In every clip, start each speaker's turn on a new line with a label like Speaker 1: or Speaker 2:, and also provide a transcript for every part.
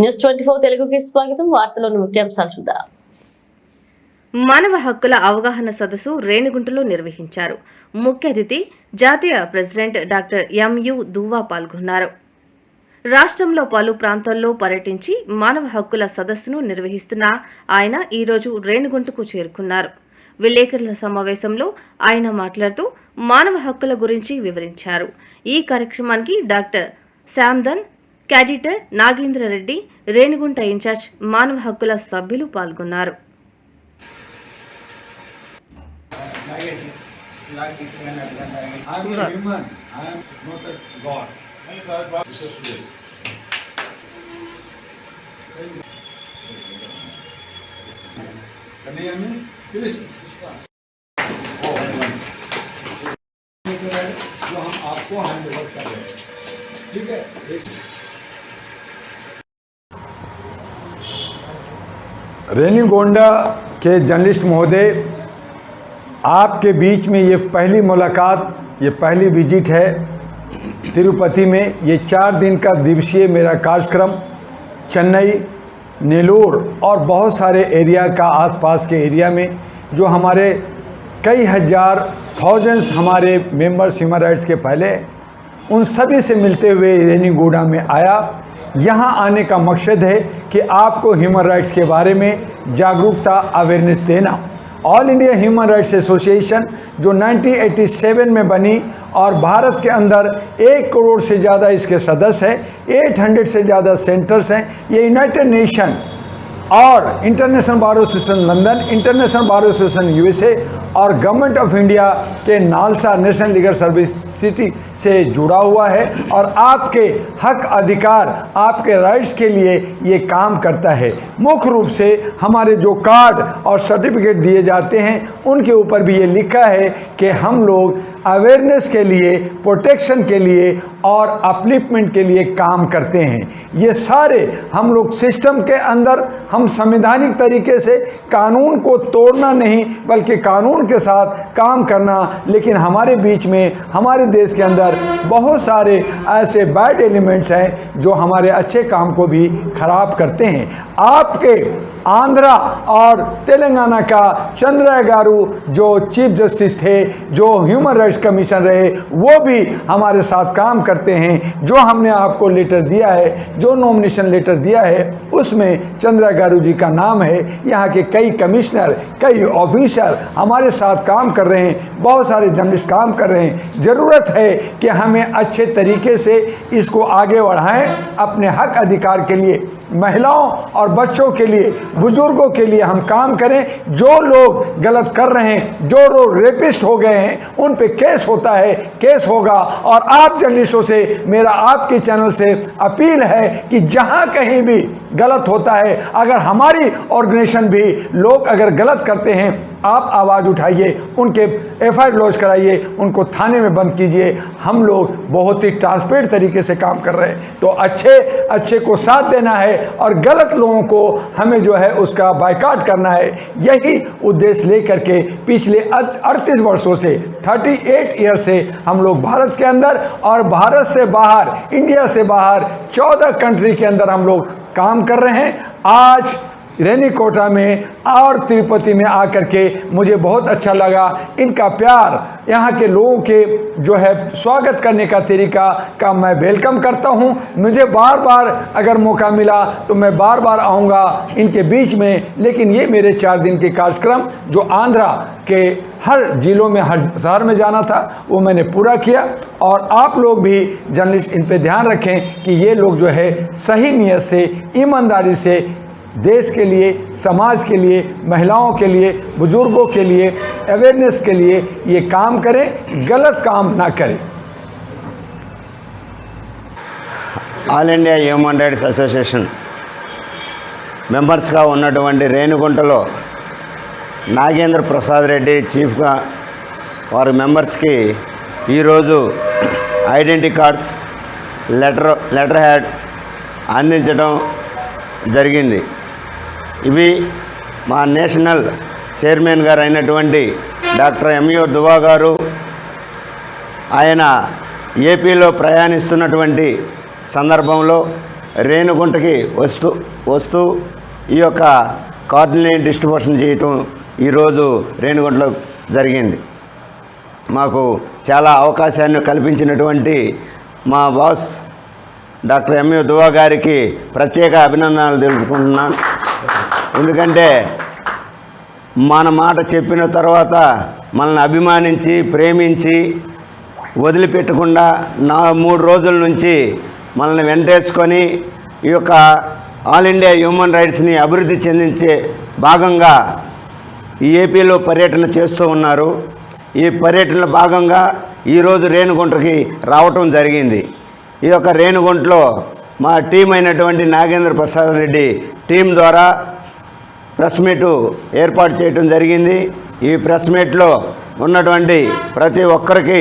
Speaker 1: News twenty four తెలుగుకి స్వాగతం. వార్తలోని ముఖ్యాంశాలు చూద్దాం.
Speaker 2: మానవ హక్కుల అవగాహన సదస్సు రేణిగుంటలో నిర్వహించారు. ముఖ్య అతిథి జాతీయ ప్రెసిడెంట్ డాక్టర్ ఎంయు దువా పాల్గొన్నారు. రాష్ట్రంలో పలు ప్రాంతాల్లో పర్యటించి మానవ హక్కుల సదస్సును నిర్వహిస్తున్న ఆయన ఈరోజు రేణిగుంటకు చేరుకున్నారు. విలేకరుల సమావేశంలో ఆయన మాట్లాడుతూ మానవ హక్కుల గురించి వివరించారు. ఈ కార్యక్రమానికి డాక్టర్ శామ్దన్ క్యాడిటర్ నాగేంద్ర రెడ్డి రేణిగుంట ఇన్ఛార్జ్ మానవ హక్కుల సభ్యులు పాల్గొన్నారు
Speaker 3: I am a human. I am not a god. Mr. Suresh. Kanhaiya means Krishna वो भगवान। जो हम आपको हैंड ओवर कर रहे हैं ठीक है
Speaker 4: रेनीगोंडा के जर्नलिस्ट महोदय, आपके बीच में ये पहली मुलाकात, ये पहली विज़िट है तिरुपति में। ये चार दिन का दिवसीय मेरा कार्यक्रम चेन्नई नेलोर और बहुत सारे एरिया का आसपास के एरिया में, जो हमारे कई हज़ार थाउजेंड्स हमारे मेंबर्स ह्यूमन राइट्स के पहले, उन सभी से मिलते हुए रेनीगोंडा में आया। यहाँ आने का मकसद है कि आपको ह्यूमन राइट्स के बारे में जागरूकता अवेयरनेस देना। All India human rights association जो 1987 में बनी और भारत के अंदर एक करोड़ से ज़्यादा इसके सदस्य हैं 800 से ज़्यादा सेंटर्स हैं, ये यूनाइटेड नेशन और international bar association London international bar association USA और गवर्नमेंट ऑफ़ इंडिया के NALSA national legal service city से जुड़ा हुआ है और आपके हक अधिकार, आपके राइट्स के लिए ये काम करता है। मुख्य रूप से हमारे जो कार्ड और सर्टिफिकेट दिए जाते हैं, उनके ऊपर भी ये लिखा है कि हम लोग अवेयरनेस के लिए प्रोटेक्शन के लिए और अपलिपमेंट के लिए काम करते हैं। ये सारे हम लोग सिस्टम के अंदर हम संवैधानिक तरीके से कानून को तोड़ना नहीं, बल्कि कानून के साथ काम करना, लेकिन हमारे बीच में, हमारे देश के अंदर बहुत सारे ऐसे बैड एलिमेंट्स हैं जो हमारे अच्छे काम को भी खराब करते हैं। आपके आंध्रा और तेलंगाना का चंद्रा गारू जो चीफ जस्टिस थे, जो ह्यूमन राइट्स कमीशन रहे, वो भी हमारे साथ काम करते हैं। जो हमने आपको लेटर दिया है, जो नॉमिनेशन लेटर दिया है, उसमें चंद्रा गारू जी का नाम है। यहाँ के कई कमिश्नर, कई ऑफिसर हमारे साथ काम कर रहे हैं। बहुत सारे जर्नलिस्ट काम कर रहे हैं। ज़रूरत है कि हमें अच्छे तरीके से इसको आगे बढ़ाएँ अपने हक अधिकार के लिए। महिलाओं और बच्चों के लिए, बुज़ुर्गों के लिए हम काम करें। जो लोग गलत कर रहे हैं, जो लोग रेपिस्ट हो गए हैं, उन पे केस होता है, केस होगा। और आप जर्नलिस्टों से, मेरा आपके चैनल से अपील है कि जहाँ कहीं भी गलत होता है, अगर हमारी ऑर्गेनाइजेशन भी लोग अगर गलत करते हैं, आप आवाज़ उठाइए, उनके एफ़ आई लॉन्च कराइए, उनको थाने में बंद कीजिए। हम लोग बहुत ही ट्रांसपेरेंट तरीके से काम कर रहे हैं। तो अच्छे अच्छे को साथ देना है और गलत लोगों को हमें जो है उसका बाइकाट करना है। यही उद्देश्य लेकर के पिछले अड़तीस वर्षों से 38 ईयर से हम लोग भारत के अंदर और भारत से बाहर इंडिया से बाहर 14 कंट्री के अंदर हम लोग काम कर रहे हैं। आज रेनीकोटा में और तिरुपति में आकर के मुझे बहुत अच्छा लगा। इनका प्यार, यहाँ के लोगों के जो है स्वागत करने का तरीका का मैं वेलकम करता हूँ। मुझे बार बार अगर मौका मिला तो मैं बार बार आऊँगा इनके बीच में, लेकिन ये मेरे चार दिन के कार्यक्रम, जो आंध्रा के हर जिलों में, हर शहर में जाना था, वो मैंने पूरा किया। और आप लोग भी जर्नलिस्ट इन पर ध्यान रखें कि ये लोग जो है सही नीयत से, ईमानदारी से देश के लिए समाज के लिए महिलाओं के लिए बुजुर्गों के लिए अवेयरनेस के लिए ये काम करें गलत काम ना करें
Speaker 5: all India human rights association మెంబర్స్గా ఉన్నటువంటి రేణుగుంటలో నాగేంద్ర ప్రసాద్ రెడ్డి చీఫ్గా వారి మెంబర్స్కి ఈరోజు identity cards letter letter head అందించడం జరిగింది ఇవి మా నేషనల్ చైర్మన్ గారు అయినటువంటి డాక్టర్ ఎంయు దువా గారు ఆయన ఏపీలో ప్రయాణిస్తున్నటువంటి సందర్భంలో రేణుగుంటకి వస్తూ వస్తూ ఈ యొక్క కార్డుని డిస్ట్రిబ్యూషన్ చేయటం ఈరోజు రేణుగుంటలో జరిగింది. మాకు చాలా అవకాశాన్ని కల్పించినటువంటి మా బాస్ డాక్టర్ ఎంఏ దువా గారికి ప్రత్యేక అభినందనలు తెలుపుకుంటున్నాను. ఎందుకంటే మన మాట చెప్పిన తర్వాత మనల్ని అభిమానించి ప్రేమించి వదిలిపెట్టకుండా నా మూడు రోజుల నుంచి మనల్ని వెంటేసుకొని ఈ యొక్క ఆల్ ఇండియా హ్యూమన్ రైట్స్ని అభివృద్ధి చెందించే భాగంగా ఈ ఏపీలో పర్యటన చేస్తూ ఉన్నారు. ఈ పర్యటనలో భాగంగా ఈరోజు రేణుగుంటకి రావటం జరిగింది. ఈ యొక్క రేణుగుంటలో మా టీం అయినటువంటి నాగేంద్ర ప్రసాద్ రెడ్డి టీం ద్వారా ప్రెస్ మీటు ఏర్పాటు చేయడం జరిగింది. ఈ ప్రెస్ మీట్లో ఉన్నటువంటి ప్రతి ఒక్కరికి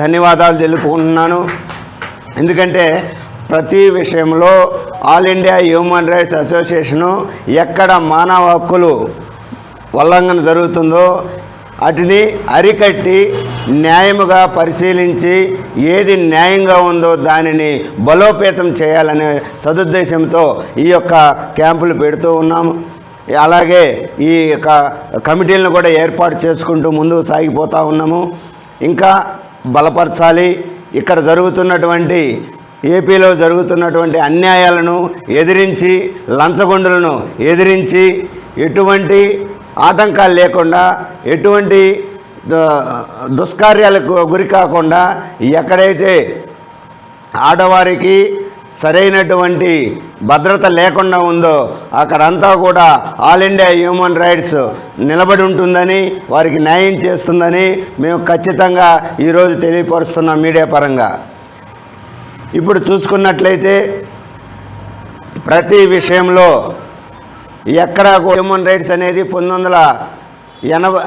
Speaker 5: ధన్యవాదాలు తెలుపుకుంటున్నాను. ఎందుకంటే ప్రతి విషయంలో all India human rights association ఎక్కడ మానవ హక్కులు ఉల్లంఘన జరుగుతుందో వాటిని అరికట్టి న్యాయముగా పరిశీలించి ఏది న్యాయంగా ఉందో దానిని బలోపేతం చేయాలనే సదుద్దేశంతో ఈ యొక్క క్యాంపులు పెడుతూ ఉన్నాము. అలాగే ఈ యొక్క కమిటీలను కూడా ఏర్పాటు చేసుకుంటూ ముందుకు సాగిపోతూ ఉన్నాము. ఇంకా బలపరచాలి. ఇక్కడ జరుగుతున్నటువంటి ఏపీలో జరుగుతున్నటువంటి అన్యాయాలను ఎదిరించి లంచగొండులను ఎదిరించి ఎటువంటి ఆటంకాలు లేకుండా ఎటువంటి దుష్కార్యాలకు గురి కాకుండా ఎక్కడైతే ఆడవారికి సరైనటువంటి భద్రత లేకుండా ఉందో అక్కడంతా కూడా ఆల్ ఇండియా హ్యూమన్ రైట్స్ నిలబడి ఉంటుందని వారికి న్యాయం చేస్తుందని మేము ఖచ్చితంగా ఈరోజు తెలియపరుస్తున్నాం మీడియా పరంగా. ఇప్పుడు చూసుకున్నట్లయితే ప్రతి విషయంలో ఎక్కడ హ్యూమన్ రైట్స్ అనేది పంతొమ్మిది వందల ఎనభై